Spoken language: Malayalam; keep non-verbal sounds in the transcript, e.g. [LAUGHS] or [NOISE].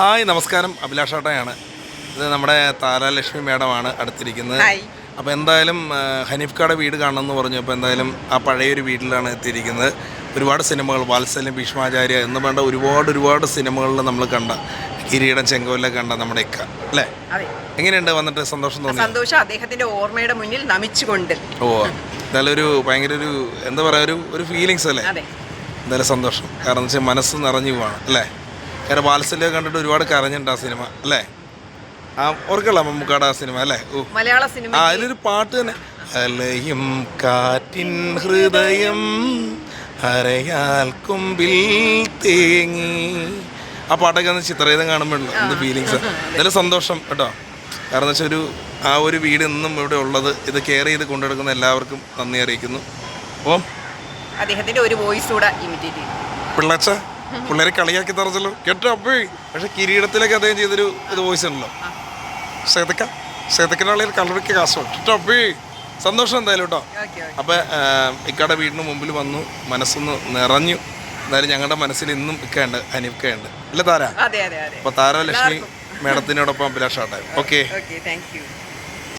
ഹായ് നമസ്കാരം. അഭിലാഷാട്ടയാണ് ഇത് നമ്മുടെ താരാലക്ഷ്മി മേഡമാണ് അടുത്തിരിക്കുന്നത്. അപ്പോൾ എന്തായാലും ആ, ഹനീഫ്ക്കാടെ വീട് കാണണമെന്ന് പറഞ്ഞു. അപ്പോൾ എന്തായാലും ആ പഴയൊരു വീട്ടിലാണ് എത്തിയിരിക്കുന്നത്. ഒരുപാട് സിനിമകൾ വാത്സല്യം ഭീഷ്മാചാര്യ എന്ന് വേണ്ട ഒരുപാട് ഒരുപാട് സിനിമകളിൽ നമ്മൾ കണ്ട കിരീടം ചെങ്കോല കണ്ട നമ്മുടെ ഇക്ക. അല്ലേ? എങ്ങനെയുണ്ട്? വന്നിട്ട് സന്തോഷം തോന്നി സന്തോഷം. അദ്ദേഹത്തിന്റെ ഓർമ്മയുടെ മുന്നിൽ നമിച്ചുകൊണ്ട് ഓ എന്തായാലും ഒരു ഭയങ്കര ഒരു എന്താ പറയാ ഒരു ഒരു ഫീലിങ്സ് അല്ലേ? എന്തായാലും സന്തോഷം. കാരണം വെച്ചാൽ മനസ്സ് നിറഞ്ഞു പോവാണ്. അല്ലേ? കാരണം വാത്സല്യം കണ്ടിട്ട് ഒരുപാട് കരഞ്ഞിട്ടുണ്ട് ആ സിനിമ അല്ലേ? ആ ഓർക്കല്ല മമ്മൂക്കാട് ആ സിനിമ അല്ലേ? ഓ മലയാള സിനിമ ആ അതിലൊരു പാട്ട് തന്നെ. അലയും കാറ്റിൻ ഹൃദയം അരയാൽ കുമ്പിൽ തേങ്ങി. ആ പാട്ടൊക്കെ ഒന്ന് ചിത്രഗീതം കാണുമ്പോഴല്ലോ എന്ത് ഫീലിങ്സ് നല്ല സന്തോഷം കേട്ടോ. കാരണം വെച്ചാൽ ഒരു ആ ഒരു വീട് ഇന്നും ഇവിടെ ഉള്ളത് ഇത് കെയർ ചെയ്ത് കൊണ്ടെടുക്കുന്ന എല്ലാവർക്കും നന്ദി അറിയിക്കുന്നു. ഓ. അദ്ദേഹത്തിന്റെ ഒരു വോയിസ് കൂടെ ഇമിറ്റേറ്റ് പിള്ളച്ച? പിള്ളേരെ കളിയാക്കി തറച്ചല്ലോ. കേട്ടോ അപ്പേ. പക്ഷെ കിരീടത്തിലേക്ക് അദ്ദേഹം ചെയ്തൊരു ഇത് വോയിസ് ഉണ്ടല്ലോ. സേതക്ക. സേതക്കിനുള്ള കളറിക്ക് കാശോ കേട്ടോ അപ്പേ. സന്തോഷം എന്തായാലും കേട്ടോ. അപ്പൊ ഇക്കാടെ ഇക്കയുടെ വീടിന് മുമ്പിൽ വന്നു മനസ്സൊന്ന് നിറഞ്ഞു. എന്തായാലും ഞങ്ങളുടെ മനസ്സിൽ ഇന്നും ഇക്കയുണ്ട് അനിഫ്കയുണ്ട് അല്ലേ താര? അപ്പൊ താര ലക്ഷ്മി മേഡത്തിനോടൊപ്പം അഭിലാഷാട്ടെ ഓക്കെ. [LAUGHS] Okay thank you